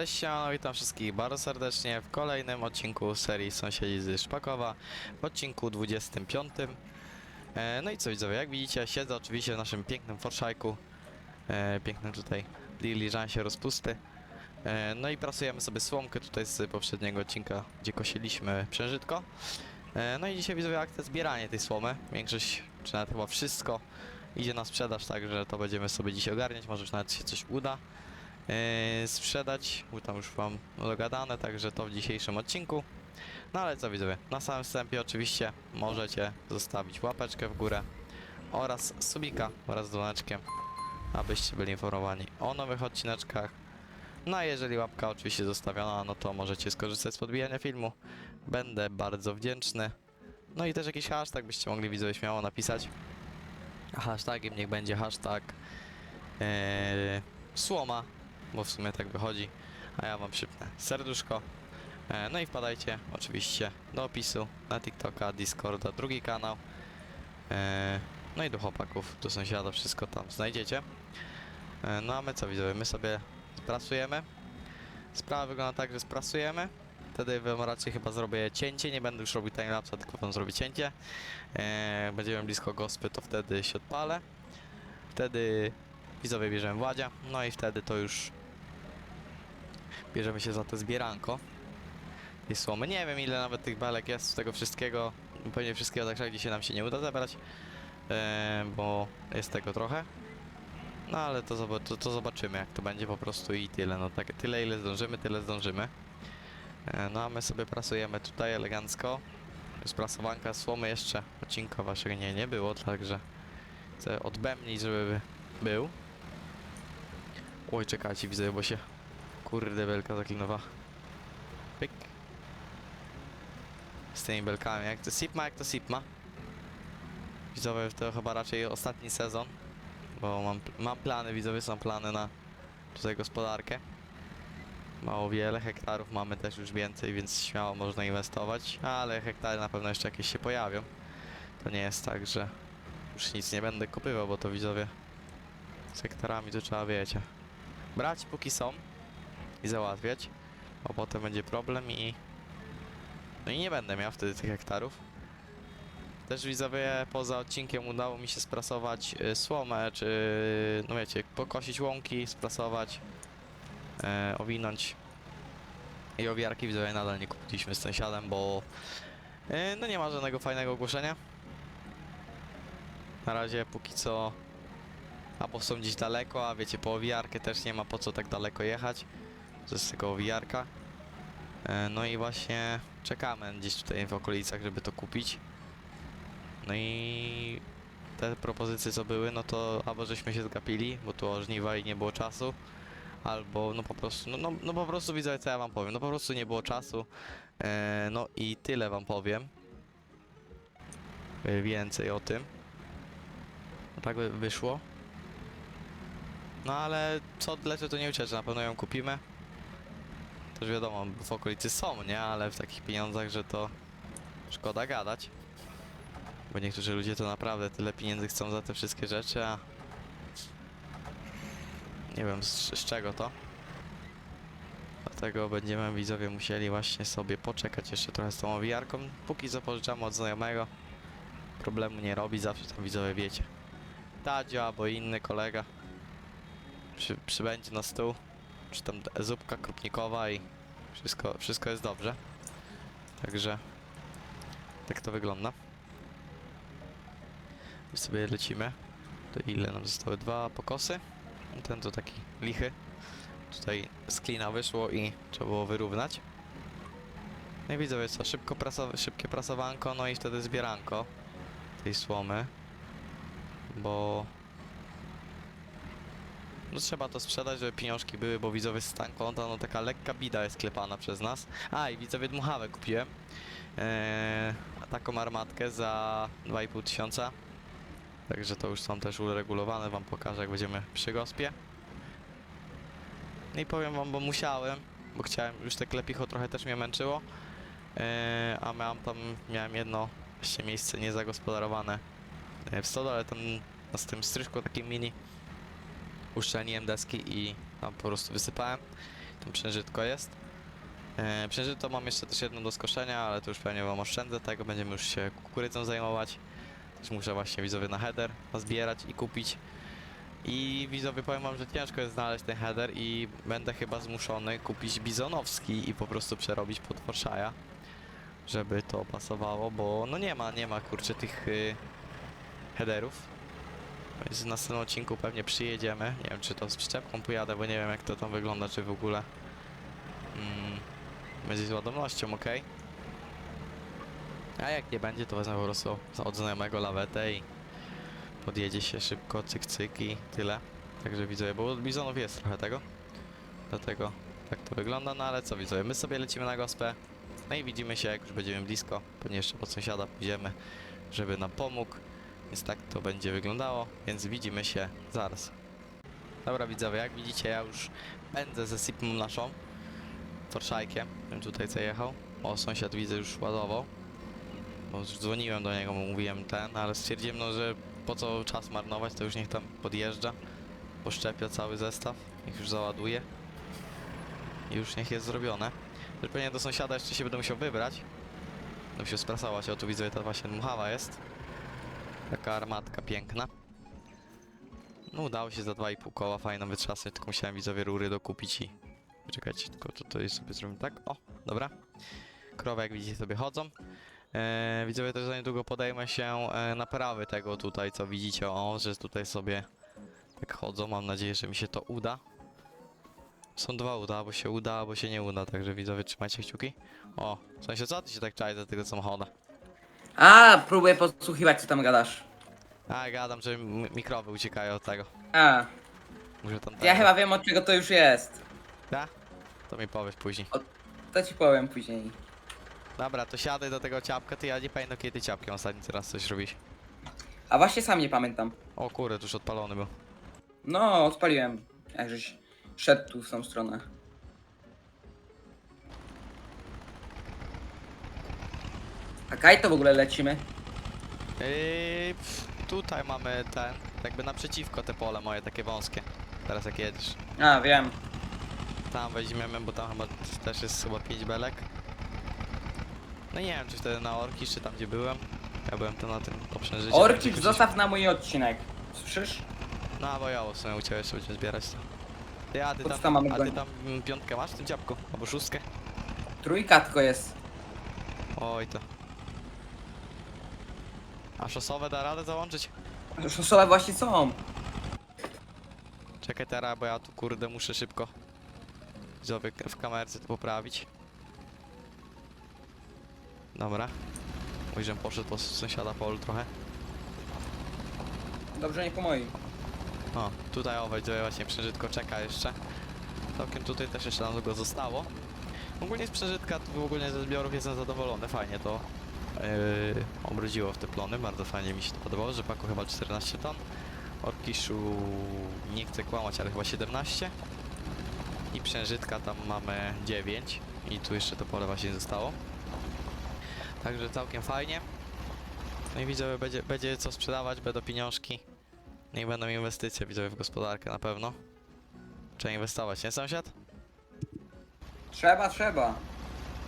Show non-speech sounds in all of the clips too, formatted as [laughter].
Cześć, siemano, witam wszystkich bardzo serdecznie w kolejnym odcinku serii Sąsiedzi z Szpakowa, w odcinku 25. E, no i co widzowie, jak widzicie, siedzę oczywiście w naszym pięknym Forszajku, e, pięknym tutaj diligensie rozpusty. E, no i prasujemy sobie słomkę tutaj z poprzedniego odcinka, gdzie kosiliśmy przężytko. E, no i dzisiaj widzowie akcja zbieranie tej słomy, większość, czy nawet chyba wszystko idzie na sprzedaż, także to będziemy sobie dzisiaj ogarniać, może już nawet się coś uda yy, sprzedać, bo tam już mam dogadane, także to w dzisiejszym odcinku. No ale co widzowie, na samym wstępie oczywiście możecie zostawić łapeczkę w górę oraz subika oraz dzwoneczkiem, abyście byli informowani o nowych odcineczkach. No a jeżeli łapka oczywiście zostawiona, no to możecie skorzystać z podbijania filmu. Będę bardzo wdzięczny. No i też jakiś hashtag byście mogli widzowie śmiało napisać. Hashtagiem niech będzie hashtag yy, słoma bo w sumie tak wychodzi, a ja wam przypnę serduszko. E, No i wpadajcie oczywiście do opisu na TikToka, Discorda, drugi kanał. E, No i do chłopaków, do sąsiada, wszystko tam znajdziecie. E, No a my co widzowie, my sobie sprasujemy. Sprawa wygląda tak, że sprasujemy. Wtedy wam raczej chyba zrobię cięcie, nie będę już robił timelapsa, tylko wam zrobię cięcie. Będziemy blisko gospy, to wtedy się odpalę. Wtedy widzowie bierzemy Władzia, no i wtedy to już bierzemy się za to zbieranko tej słomy. Nie wiem ile nawet tych belek jest z tego wszystkiego, pewnie wszystkiego tak jak dzisiaj nam się nie uda zebrać, e, bo jest tego trochę. No ale to, to, to zobaczymy jak to będzie po prostu i tyle, no tak, tyle ile zdążymy, tyle zdążymy. E, no a my sobie prasujemy tutaj elegancko. Z prasowanka słomy jeszcze odcinka waszego nie, nie było, także chcę odbemnić, żeby był. Oj, czekajcie, widzę, bo się kurde belka zaklinowała. Pyk. Z tymi belkami, jak to Sipma, jak to Sipma. Widzowie, to chyba raczej ostatni sezon, bo mam, mam plany, widzowie, są plany na tutaj gospodarkę. Mało wiele, hektarów mamy też już więcej, więc śmiało można inwestować, ale hektary na pewno jeszcze jakieś się pojawią. To nie jest tak, że już nic nie będę kupywał, bo to widzowie z hektarami to trzeba, wiecie, brać póki są i załatwiać, bo potem będzie problem i no i nie będę miał wtedy tych hektarów. Też widzowie poza odcinkiem udało mi się sprasować y, słomę, czy no wiecie, pokosić łąki, sprasować, e, owinąć i owiarki widzowie nadal nie kupiliśmy z sąsiadem, bo e, no nie ma żadnego fajnego ogłoszenia. Na razie póki co albo są gdzieś daleko, a wiecie, po owijarkę też nie ma po co tak daleko jechać. Jest tylko owijarka. E, No i właśnie czekamy gdzieś tutaj w okolicach, żeby to kupić. No i te propozycje co były, no to albo żeśmy się zgapili, bo tu o żniwa i nie było czasu, albo no po prostu, no, no, no po prostu widzę co ja wam powiem, no po prostu nie było czasu. E, No i tyle wam powiem. E, Więcej o tym. No tak wyszło. No ale co odlecie to nie ucieczy, na pewno ją kupimy. Też wiadomo, w okolicy są, nie? Ale w takich pieniądzach, że to szkoda gadać. Bo niektórzy ludzie to naprawdę tyle pieniędzy chcą za te wszystkie rzeczy, a nie wiem z, z czego to. Dlatego będziemy widzowie musieli właśnie sobie poczekać jeszcze trochę z tą owijarką. Póki co pożyczamy od znajomego. Problemu nie robi, zawsze tam widzowie wiecie. Tadzio albo inny kolega przy, przybędzie na stół, czy tam zupka krupnikowa i wszystko, wszystko jest dobrze. Także tak to wygląda. I sobie lecimy. To ile nam zostały? Dwa pokosy. Ten to taki lichy. Tutaj z klina wyszło i trzeba było wyrównać. No i widzowie co, szybko prasow szybkie prasowanko, no i wtedy zbieranko tej słomy. Bo no trzeba to sprzedać, żeby pieniążki były, bo widzowie stan konta, no taka lekka bida jest klepana przez nas. A i widzowie dmuchawę kupiłem. Eee, taką armatkę za 2,5 tysiąca. Także to już są też uregulowane, wam pokażę jak będziemy przy gospie. No i powiem wam, bo musiałem, bo chciałem, już te klepicho trochę też mnie męczyło. Eee, a miałem tam, miałem jedno jeszcze miejsce niezagospodarowane e, w stodole, tam na z tym stryżku takim mini uszczelniłem deski i tam po prostu wysypałem. Tam przężytko jest. Przężyto mam jeszcze też jedno do skoszenia, ale to już pewnie wam oszczędzę tego. Będziemy już się kukurydzą zajmować. Też muszę właśnie widzowie na header zbierać i kupić. I widzowie powiem wam, że ciężko jest znaleźć ten header i będę chyba zmuszony kupić bizonowski i po prostu przerobić pod Forshaja, żeby to pasowało, bo no nie ma, nie ma kurczę tych y, headerów. Więc w następnym odcinku pewnie przyjedziemy. Nie wiem czy to z przyczepką pojadę, bo nie wiem jak to tam wygląda, czy w ogóle mm, będzie z ładownością, ok? A jak nie będzie, to wezmę po prostu od znajomego lawetę i podjedzie się szybko, cyk cyk i tyle. Także widzowie, bo od bizonów jest trochę tego. Dlatego tak to wygląda, no ale co widzowie, my sobie lecimy na gospę. No i widzimy się jak już będziemy blisko. Pewnie jeszcze po sąsiada pójdziemy, żeby nam pomógł. Więc tak to będzie wyglądało, więc widzimy się zaraz. Dobra widzowie, jak widzicie ja już pędzę ze sipą naszą. Torszajkiem, bym tutaj co jechał. O, sąsiad widzę już ładował. Bo już dzwoniłem do niego, mówiłem ten, ale stwierdziłem no, że po co czas marnować, to już niech tam podjeżdża. Poszczepia cały zestaw, niech już załaduje. I już niech jest zrobione. Pewnie do sąsiada jeszcze się będę musiał wybrać. Będę musiał sprasować, o tu widzę, ta właśnie dmuchawa jest. Taka armatka piękna. No udało się za 2,5 koła fajną wytrzasnąć, tylko musiałem widzowie rury dokupić i... Czekajcie, tylko jest sobie zrobimy tak. O, dobra. Krowy jak widzicie sobie chodzą. E, widzowie też za niedługo podejmę się e, naprawy tego tutaj, co widzicie, o, że tutaj sobie tak chodzą. Mam nadzieję, że mi się to uda. Są dwa uda, albo się uda, albo się nie uda, także widzowie trzymajcie kciuki. O, w sensie co ty się tak czaisz za tego samochoda? A, próbuję podsłuchiwać, co tam gadasz. A, gadam, że m- mikrowy uciekają od tego. A, Może tam ja tego. chyba wiem od czego to już jest. Da? To mi powiesz później. To ci powiem później. Dobra, to siadaj do tego ciapka, ty ja nie pamiętam kiedy ciapkiem ostatni teraz coś robisz. A właśnie sam nie pamiętam. O kurde, to już odpalony był. No, odpaliłem. Jakżeś szedł tu w tą stronę. A kaj to w ogóle lecimy? Yy, pff, tutaj mamy ten, jakby naprzeciwko te pole moje takie wąskie. Teraz jak jedziesz. A, wiem. Tam weźmiemy, bo tam chyba też jest chyba 5 belek. No nie wiem, czy wtedy na Orkisz, czy tam gdzie byłem. Ja byłem to na tym poprzężycie. Orchid zostaw na mój odcinek. Słyszysz? No, bo ja w sumie u ciebie jeszcze będziemy zbierać to. Ty, a ty tam, mamy a ty tam mm, piątkę masz w tym ciapku? Albo szóstkę? Trójka tylko jest. Oj to. A szosowe da radę załączyć? Szosowe właśnie są. Czekaj teraz, bo ja tu kurde muszę szybko widzowie w kamerce to poprawić. Dobra. Mój, żem poszedł po sąsiada polu trochę. Dobrze, nie po moim. O, tutaj o, widzowie właśnie przeżytko czeka jeszcze. Całkiem tutaj też jeszcze nam go zostało. Ogólnie z przeżytka, tu ogólnie ze zbiorów jestem zadowolony, fajnie to yy, obrodziło w te plony, bardzo fajnie mi się to podobało, rzepaku chyba 14 ton. Orkiszu nie chcę kłamać, ale chyba 17. I przężytka tam mamy 9. I tu jeszcze to pole właśnie zostało. Także całkiem fajnie. No i widzę, będzie, będzie co sprzedawać, będą pieniążki. Niech będą inwestycje, widzowie, w gospodarkę na pewno. Trzeba inwestować, nie sąsiad? Trzeba, trzeba.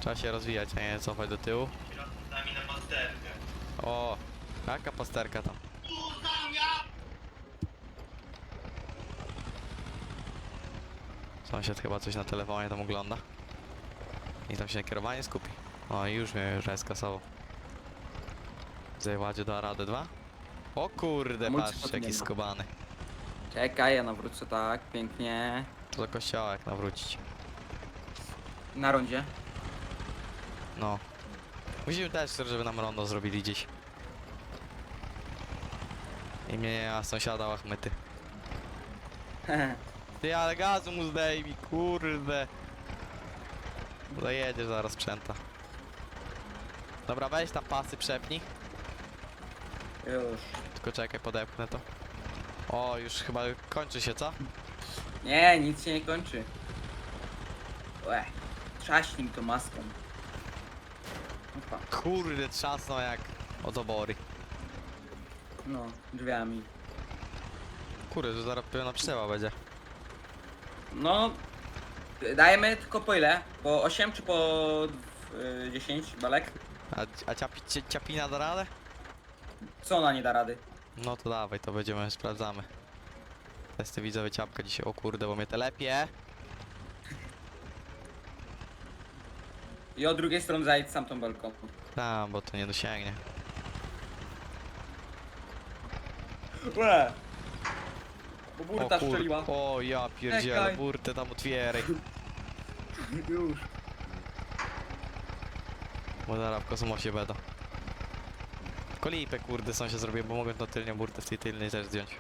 Trzeba się rozwijać, a nie cofać do tyłu. Środkami na pasterkę. O, jaka pasterka tam? Sąsiad chyba coś na telefonie tam ogląda. I tam się na kierowanie skupi. O, i już mnie już skasował. Zajładzie do Arady 2? O kurde, Mój patrz, jaki skubany. Czekaj, ja nawrócę tak, pięknie. To do kościoła jak nawrócić. Na rondzie. No. Musimy też, żeby nam rondo zrobili dziś. I mnie, a sąsiada łachmyty. [laughs] Ty, ale gazu mu zdejmij, kurde. Zajedziesz zaraz sprzęta. Dobra, weź tam pasy przepnij. Już. Tylko czekaj, podepchnę to. O, już chyba kończy się, co? Nie, nic się nie kończy. Łe, trzaśnij mi to maską. Opa, Kurde, trzasną jak od obory. no, drzwiami. Kurde, to zaraz pełna przeła będzie. No, Dajemy tylko po ile? Po 8 czy po y, 10 balek? A, a ciapi, cia- ciapina da radę? Co ona nie da rady? No to dawaj, to będziemy, sprawdzamy. Testy widzowie ciapka dzisiaj, o kurde, bo mnie telepie. I od drugiej strony zajdź sam tą belką. Tam, bo to nie dosięgnie. Łe! Bo burta strzeliła. O ja pierdzielę, Czekaj. burtę tam otwieraj. Już. Bo zaraz w kosmosie będą. Kolipę kurde sąsiad zrobię, bo mogę tą tylnią burtę w tej tylnej też zdjąć.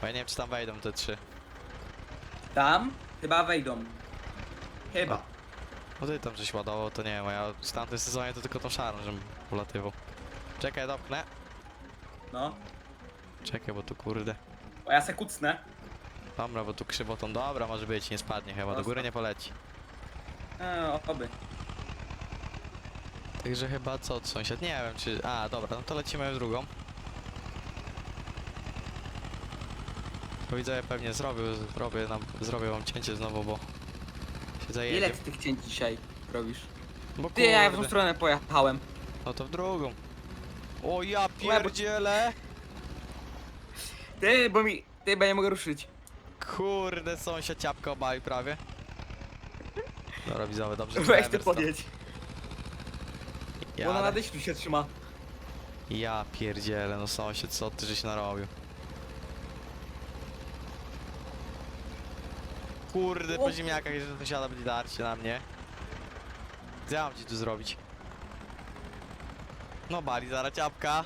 Bo ja nie wiem czy tam wejdą te trzy. Tam? Chyba wejdą. Chyba. No ty tam żeś ładował, to nie wiem, a ja w tamtym sezonie to tylko tą szarą, żebym ulatywał. Czekaj, dopnę. No. Czekaj, bo tu kurde. O ja se kucnę. Dobra, bo tu krzywotą, dobra, może być, nie spadnie chyba, do góry nie poleci. E, oby. Także chyba co, sąsiad, nie wiem czy... A, dobra, no to lecimy w drugą. Widzę, pewnie zrobił, zrobię, nam, zrobię wam cięcie znowu, bo się zajedzie. Ile ty tych cięć dzisiaj robisz? Bo Ty, ja w tą kurde, stronę pojechałem. No to w drugą. O ja pierdzielę! Ty, bo mi... Ty, bo ja nie mogę ruszyć. Kurde, sąsiad ciapka obalił prawie. Dobra, widzowie, dobrze. Weź ty podjedź. Bo ona na Jadę. dyślu się trzyma. Ja pierdzielę, no sąsiad, co ty żeś narobił? Kurde, po ziemniakach, jeżeli sąsiada będzie darcie na mnie. Co ja mam ci tu zrobić? No bali, zaraz ciapka.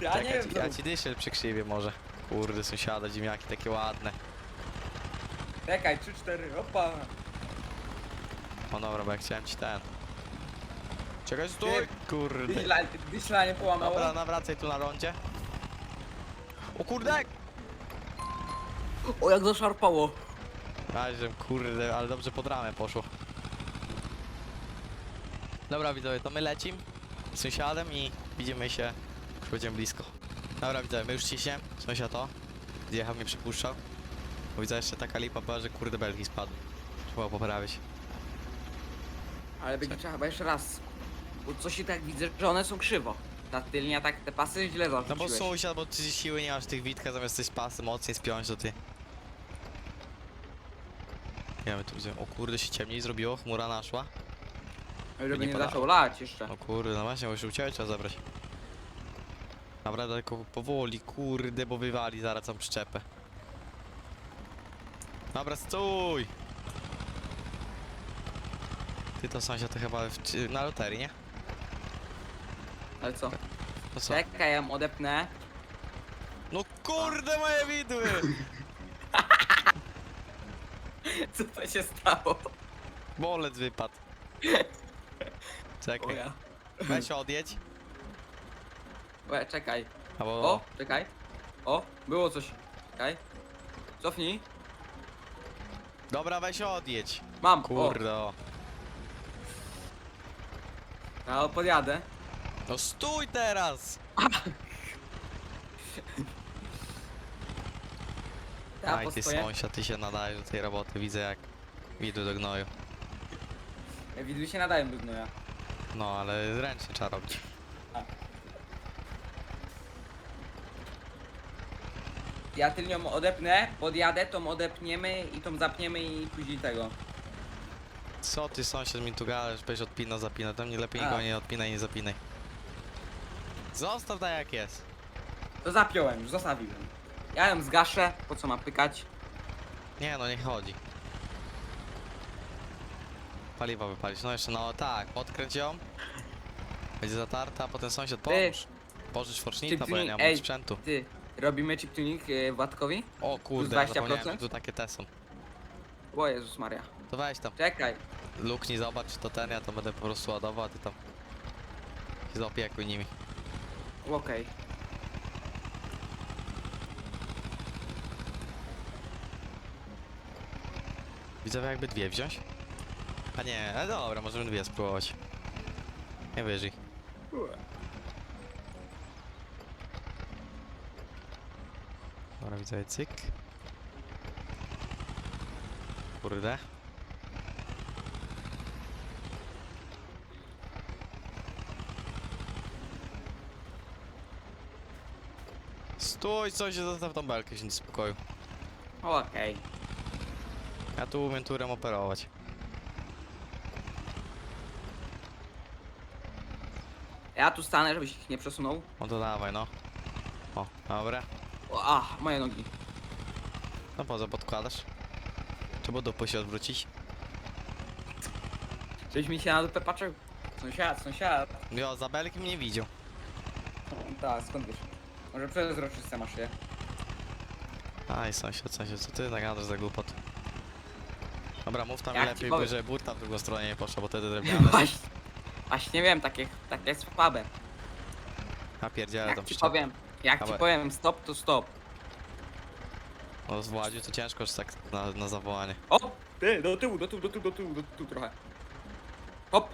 Ja nie Czekaj, wiem, ci- ja ci dyszę przykrzywię może. Kurde, sąsiada, ziemniaki takie ładne. Czekaj, 3-4, opa. O dobra, bo ja chciałem ci ten. Czekaj, stój! Kurde. Dyśla nie połamało. Dobra, nawracaj tu na rondzie. O kurde! O, jak zaszarpało. Razie, kurde, ale dobrze pod ramę poszło. Dobra widzowie, to my lecimy z sąsiadem i widzimy się, już będziemy blisko. Dobra widzowie, my już ciśniemy, sąsiad to, zjechał mnie przypuszczał. Bo widzę jeszcze taka lipa była, że kurde belki spadły. Trzeba poprawić. Ale będzie trzeba chyba jeszcze raz. Bo coś i tak widzę, że one są krzywo. Ta tylnia, tak te pasy źle No bo sąsiad, bo ty siły nie masz tych witka, zamiast coś pasy mocniej spiąć, to ty. Ja my tu widzę, o kurde się ciemniej zrobiło, chmura naszła. Żeby nie nie zaczął lać jeszcze. O kurde, no właśnie, bo już u ciebie trzeba zabrać. Dobra, tylko powoli, kurde, bo wywali zaraz tą przyczepę. Dobra, stój! Ty to sąsiad to chyba w, na loterii, nie? Ale co? No co? Czekaj, ja ją odepnę. No kurde, moje widły! [laughs] Co to się stało? Bolec wypadł. Czekaj, ja. weź odjedź. Łe, czekaj. Albo... O, czekaj. O, było coś. Czekaj. Cofnij. Dobra, weź odjedź. Mam. Kurde, o. O, ja podjadę. No stój teraz! [laughs] Ja Aj, ty postoję. sąsiad, ty się nadajesz do tej roboty, widzę jak widły do gnoju. Widły się nadają do gnoja. No, ale ręcznie trzeba robić. Ja tylnią odepnę, podjadę, tą odepniemy i tą zapniemy i później tego. Co ty sąsiad mi tu gadasz, weź odpina, zapina, tam nie lepiej A. nikogo nie odpinaj, nie zapinaj. Zostaw tak jak jest. To zapiąłem, już zostawiłem. Ja ją zgaszę, po co ma pykać? Nie no, nie chodzi. Paliwo wypalić, no jeszcze no tak, odkręć ją. Będzie zatarta, a potem sąsiad pomóż. Pożycz forsznika, bo ja nie mam Ej. sprzętu. Ty, robimy chip tuning Władkowi? O kurde, Plus 20%? zapomniałem, że tu takie te są. O Jezus Maria. To weź tam, Czekaj. luknij, zobacz czy to ten, ja to będę po prostu ładował, a ty tam się zaopiekuj nimi. Okej. Widzę jakby dwie wziąć? A nie, ale dobra, możemy dwie spróbować. Nie wyżyj. Dobra, widzę cyk. kurde. Stój, co się zostaw tą belkę się w spokoju. Okej. Ja tu umiem turem operować. Ja tu stanę, żebyś ich nie przesunął. No to dawaj, no. O, dobra. O, ach, moje nogi. No po co podkładasz? Trzeba dupę się odwrócić. Żebyś mi się na dupę patrzył. Sąsiad, sąsiad. Jo, za belki mnie widział. Tak, skąd wiesz? Może przezroczyste masz je. Aj, sąsiad, sąsiad, co ty nagadasz za głupot? Dobra, mów tam Jak ci lepiej, powiem. by że burta w drugą stronę nie poszła, bo wtedy drewniane. [laughs] Właśnie, właśnie wiem, takie, takie jest słabe. A pierdziele Jak tam ci powiem, jak ci Dawaj. powiem stop, to stop. No z Władziu to ciężko już tak na, na zawołanie. O! Ty, do tyłu, do tyłu, do tyłu, do tyłu, do tyłu trochę. Hop,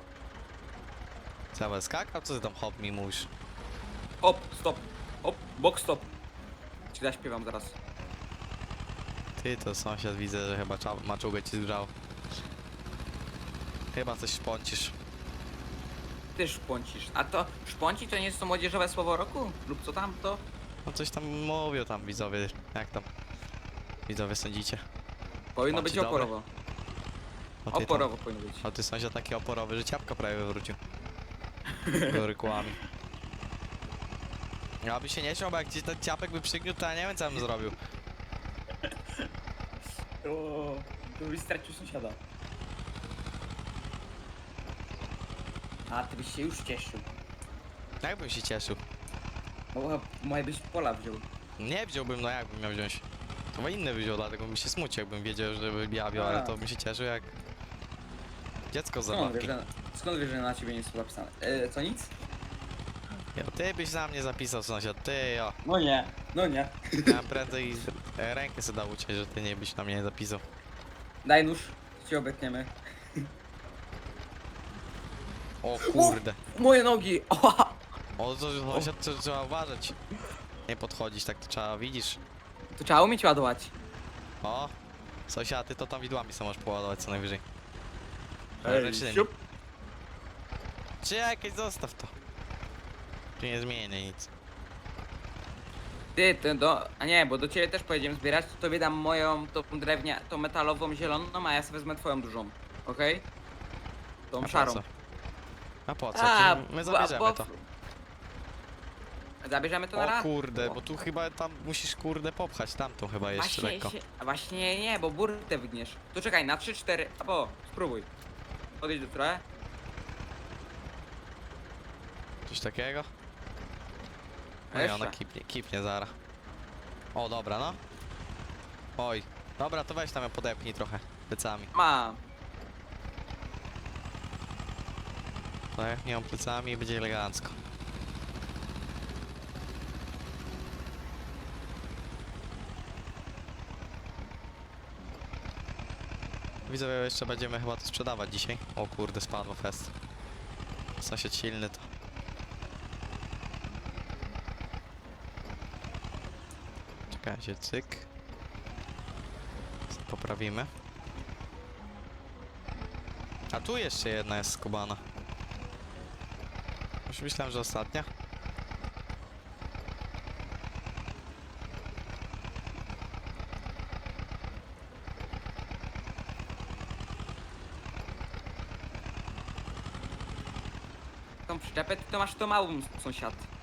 będę skakał? Co ty tam hop mi mówisz? hop, stop. Hop, bok stop. Ci zaśpiewam zaraz. Ty to sąsiad widzę, że chyba cza- maczugę ci zgrzał. Chyba coś szponcisz. Ty szponcisz. A to szponci to nie jest to młodzieżowe słowo roku? Lub co tam to? No coś tam mówią tam widzowie, jak tam widzowie sądzicie? Powinno być dobre. oporowo. O ty, tam, Oporowo powinno być. o ty sąsiad taki oporowy, że ciapka prawie wywrócił. Gorykułami. [laughs] Ja by się nie śmiał, bo jak ci ten ciapek by przygniótł, to ja nie wiem co bym zrobił. To, to byś stracił sąsiada. A, ty byś się już cieszył. Jak bym się cieszył? Bo moje byś pola wziął. Nie wziąłbym, no jakbym miał wziąć. To chyba inny wziął, dlatego bym się smucił, jakbym wiedział, że by ja wziął, ale A. to bym się cieszył jak dziecko z Skąd zabawki. wiesz, że, skąd wiesz, że na ciebie nie jest napisane? E, co nic? Ja, ty byś za mnie zapisał sąsiad, ty o. No nie, no nie. Ja prędzej e, rękę sobie dał uciąć, że ty nie byś na mnie zapisał. Daj nóż, ci obetniemy. O kurde. Moje nogi! Oha! [laughs] O, to sąsiad to trzeba uważać. Nie podchodzić, tak to trzeba, widzisz. To trzeba umieć ładować. O, sąsiad, ty to tam widłami sam możesz poładować co najwyżej. Czy nie? siup. Czy jakieś zostaw to. Tu nie zmienię nic. Ty, ty do... A nie, bo do ciebie też pojedziemy zbierać, to tobie dam moją, tą drewnia, tą metalową zieloną, a ja sobie wezmę twoją dużą. Okej? Tą A po szarą. co? A po co? A, my bo- zabierzemy bo- to. Zabierzemy to na O raz? kurde, bo tu chyba tam musisz kurde popchać tamtą chyba jeszcze Właśnie, lekko. się, a właśnie nie, bo burtę wygniesz. To czekaj, na 3-4, albo spróbuj. Podejdź do trochę. Coś takiego? A No jeszcze. ona kipnie, kipnie zara. O dobra no. Oj. Dobra, to weź tam ją podepnij trochę plecami. Ma. Podepnij ją plecami i będzie elegancko. Widzę, że jeszcze będziemy chyba to sprzedawać dzisiaj. O kurde, spadło fest. Sąsiad silny to. Czekajcie, cyk. Poprawimy. A tu jeszcze jedna jest skubana. Już myślałem, że ostatnia. Tą przyczepę, to masz to małą sąsiad.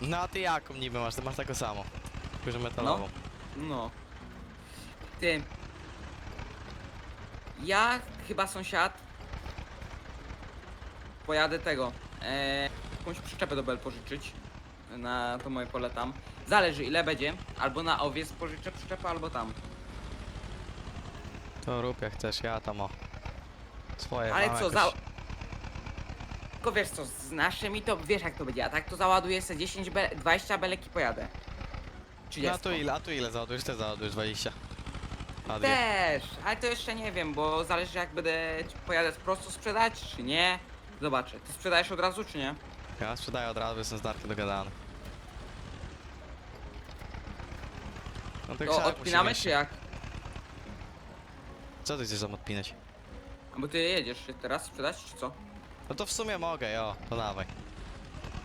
No a ty jaką niby masz? Ty masz taką samą. Tylko, że metalową. No. Ty. Ja chyba sąsiad. Pojadę tego. E, jakąś przyczepę do Bel pożyczyć. Na to moje pole tam. Zależy ile będzie. Albo na owiec pożyczę przyczepę, albo tam. To rób jak chcesz, ja tam o. Swoje Ale mam co, jakoś... za... Tylko wiesz co, z naszymi to wiesz jak to będzie, a tak to załaduję sobie 10 be 20 belek i pojadę. No 30. a tu ile, a tu ile załadujesz? Ty załadujesz 20. A dwie. Też, ale to jeszcze nie wiem, bo zależy jak będę czy pojadę prosto sprzedać, czy nie. Zobaczę. Ty sprzedajesz od razu, czy nie? Ja sprzedaję od razu, jestem z Darkiem dogadany. No To krzak odpinamy, czy jak? Co ty chcesz tam odpinać? A bo ty jedziesz teraz sprzedać, czy co? No to w sumie mogę, jo, to dawaj.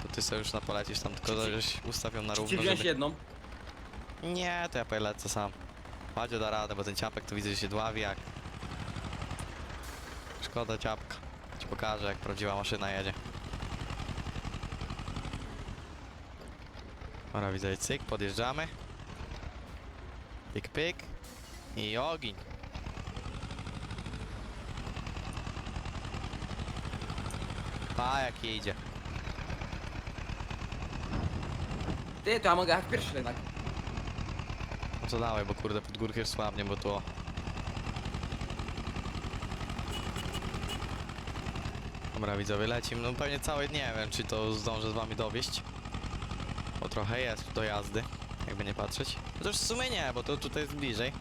To ty sobie już na polecisz tam, tylko żeś ustawią na Czy równo, wziąć żeby... jedną? Nie, to ja polecę sam. Madzie da radę, bo ten ciapek to widzę, że się dławi jak... Szkoda ciapka. Ci pokażę, jak prawdziwa maszyna jedzie. Dobra, widzę, cyk, podjeżdżamy. Pyk, pyk. I ogień. Pa, jak idzie. Ty, to ja mogę jechać pierwszy jednak. No to dawaj, bo kurde, pod górkę słabnie, bo to... Dobra, widzowie, lecimy. No pewnie cały nie wiem, czy to zdążę z wami dowieść. Bo trochę jest do jazdy, jakby nie patrzeć. To już w sumie nie, bo to tutaj jest bliżej.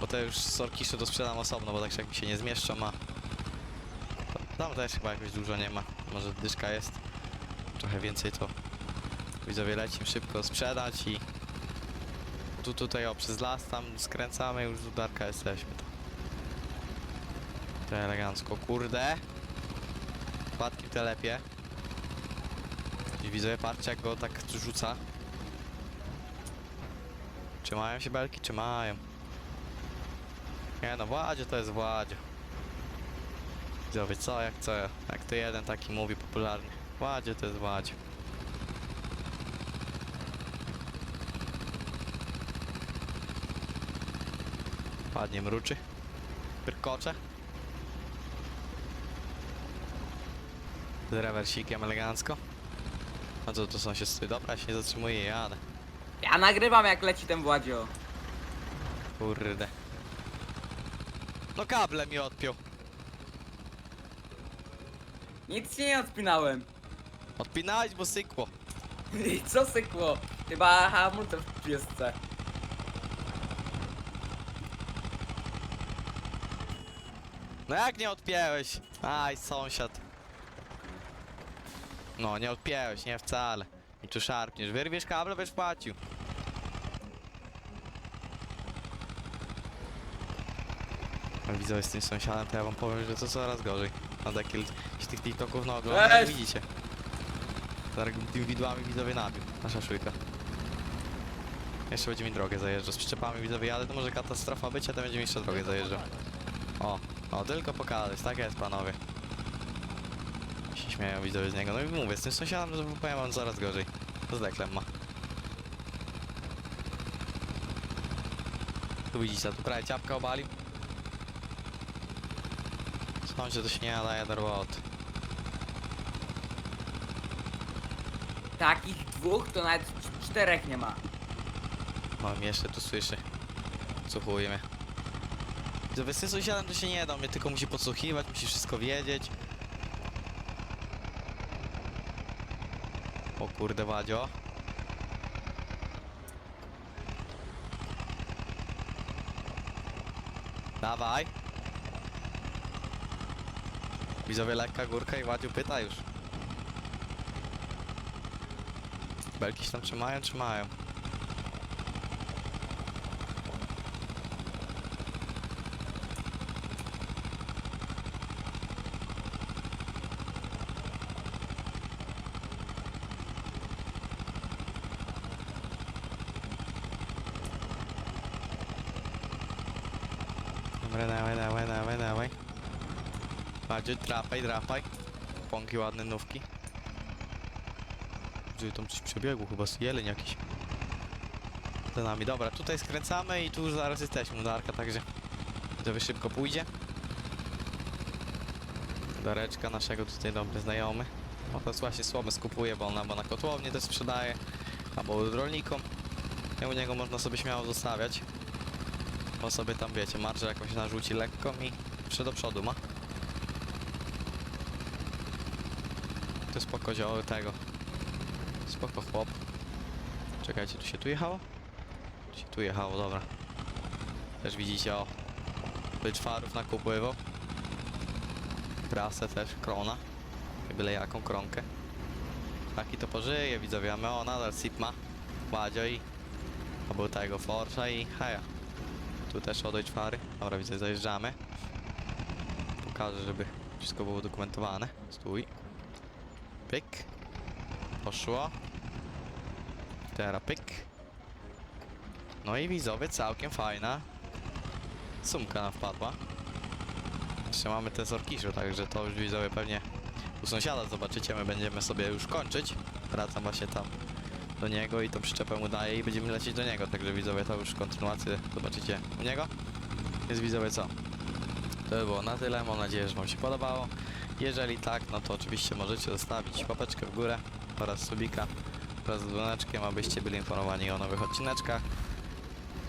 Bo te już sorkisze to sprzedam osobno, bo tak się jakby się nie zmieszczą, a... Tam też chyba jakoś dużo nie ma. Może dyszka jest. Trochę więcej to... Widzowie, lecimy szybko sprzedać i... Tu tutaj o przez las tam skręcamy już z udarka jesteśmy to. Elegancko, kurde. Wpadki w telepie. I widzę, patrzcie jak go tak rzuca. Czy mają się belki? Czy mają? Nie no, Władzie to jest Władzie. Widzowie, co jak co? Jak to jeden taki mówi popularnie. Władzie to jest Władzie. Ładnie mruczy. Pyrkocze. Z rewersikiem elegancko. A co to są się stoi? Dobra, ja się nie zatrzymuję, jadę. Ja nagrywam jak leci ten Władzio. Kurde. No kable mi odpiął. Nic ci nie odpinałem. Odpinałeś, bo sykło. [laughs] I co sykło? Chyba hamulce w piesce. No jak nie odpięłeś? Aj, sąsiad. No, nie odpięłeś, nie wcale. I tu szarpniesz. Wyrwiesz kable, będziesz płacił. A widzę z tym sąsiadem, to ja wam powiem, że to coraz gorzej. Na z tych TikToków no oglądam, jak Weź! widzicie. Zaraz tym widłami widzowie nabił. Nasza szujka. Jeszcze będzie mi drogę zajeżdżał. Z przyczepami widzowie jadę, to może katastrofa być, a to będzie mi jeszcze drogę zajeżdżał. O, o, tylko pokazać, tak jest panowie. Się śmieją widzowie z niego. No i mówię, z tym sąsiadem, że powiem wam coraz gorzej. To z deklem ma. Tu widzicie, tu prawie ciapka obalił. Skąd się to się nie nadaje do roboty. Takich dwóch to nawet c- czterech nie ma. Mam jeszcze tu słyszy. Słuchuje mnie. Widzowie, z tym sąsiadem to się nie da, mnie tylko musi podsłuchiwać, musi wszystko wiedzieć. O kurde, Wadzio. Dawaj. Widzowie, lekka górka i Wadziu pyta już. Belki się tam trzymają? Trzymają. Dobra, dawaj, dawaj. Madziu, drapaj, drapaj. Pąki ładne nówki. Gdzie tam coś przebiegło, chyba jeleń jakiś. Za nami, dobra, tutaj skręcamy i tu już zaraz jesteśmy, udarka, także to szybko pójdzie. Dareczka naszego tutaj dobry znajomy. O to właśnie słomę skupuje, bo on albo na kotłownię też sprzedaje, albo rolnikom. I u niego można sobie śmiało zostawiać. Bo sobie tam wiecie, marżę jakąś narzuci lekką i jeszcze do przodu ma. To spoko zioły tego. Spoko chłop. Czekajcie, tu się tu jechało? Tu się tu jechało, dobra. Też widzicie, o. Byczwarów nakupływał. Prasę też, krona. Byle jaką kronkę. Taki to pożyje, widzowie, a my o nadal sip ma. Władzio i... A był tego Forsza i heja. Tu też odejść fary. Dobra, widzę, zajeżdżamy. Pokażę, żeby wszystko było udokumentowane. Stój. Pyk. Poszło. Teraz pyk. No i widzowie, całkiem fajna. Sumka nam wpadła. Jeszcze mamy te zorkiszu, także to już widzowie pewnie u sąsiada zobaczycie, my będziemy sobie już kończyć. Wracam właśnie tam do niego i tą przyczepę mu daję i będziemy lecieć do niego, także widzowie to już kontynuację zobaczycie u niego. Więc widzowie co? To by było na tyle, mam nadzieję, że wam się podobało. Jeżeli tak, no to oczywiście możecie zostawić łapeczkę w górę oraz subika wraz z dzwoneczkiem, abyście byli informowani o nowych odcineczkach.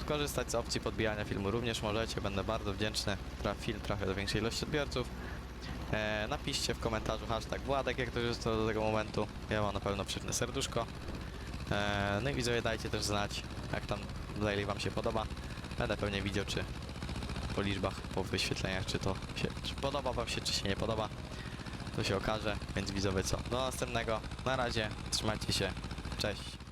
Skorzystać z opcji podbijania filmu również możecie, będę bardzo wdzięczny. Traf, film trafia do większej ilości odbiorców. E, napiszcie w komentarzu hashtag Władek, jak to już do tego momentu. Ja mam na pewno przyszne serduszko. E, no i widzowie dajcie też znać, jak tam daily wam się podoba. Będę pewnie widział, czy po liczbach, po wyświetleniach, czy to się czy podoba wam się, czy się nie podoba. To się okaże, więc widzowie co? Do następnego. Na razie, trzymajcie się. Cześć.